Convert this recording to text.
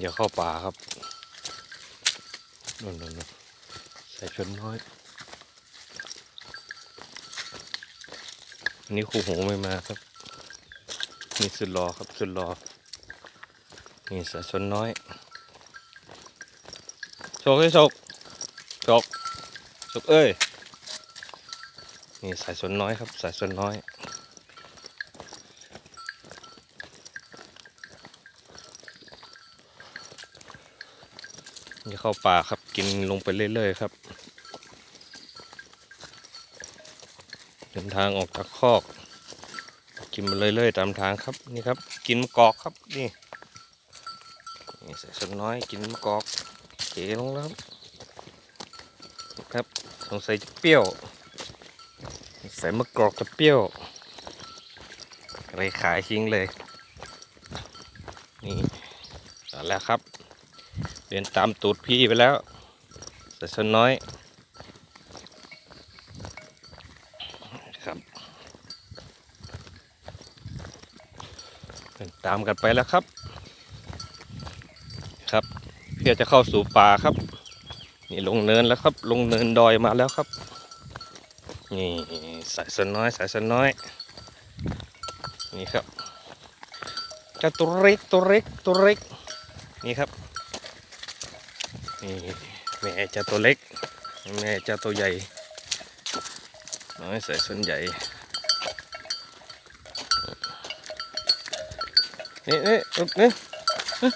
อย่าเข้าป่าครับนนนนใส่ชนน้อยอันนี้ครูหูไม่มาครับ นี่สุดรอครับสุดรอ นี่สายชนน้อยโชกให้โชกโชกโชกเอ้ย นี่สายชนน้อยครับ สายชนน้อย นี่เข้าป่าครับกินลงไปเรื่อยๆครับ เดินทางออกจากคอก กินมาเรื่อยๆตามทางครับนี่ครับ กินมะกอกครับนี่นี่ใส่สักน้อยกินมะกอกเก๋ลงแล้วครับสงสัยจะเปรี้ยวใส่มะกอกจะเปรี้ยวเลยขายทิ้งเลย นี่เอแล้วครับ เดินตามตูดพี่ไปแล้ว แต่ส่วนน้อยครับเดินตามกันไปแล้วครับ ครับเพื่อจะเข้าสู่ป่าครับ นี่ลงเนินแล้วครับ ลงเนินดอยมาแล้วครับ นี่สายส่วนน้อยสายส่วนน้อย นี่ครับเจ้าตัวเล็กตัวเล็กตัวเล็กนี่ครับ นี่แม่เจะตัวเล็ก แม่เจะตัวใหญ่ น้อยใส่ส่วนใหญ่ นี่นี่นี่นี่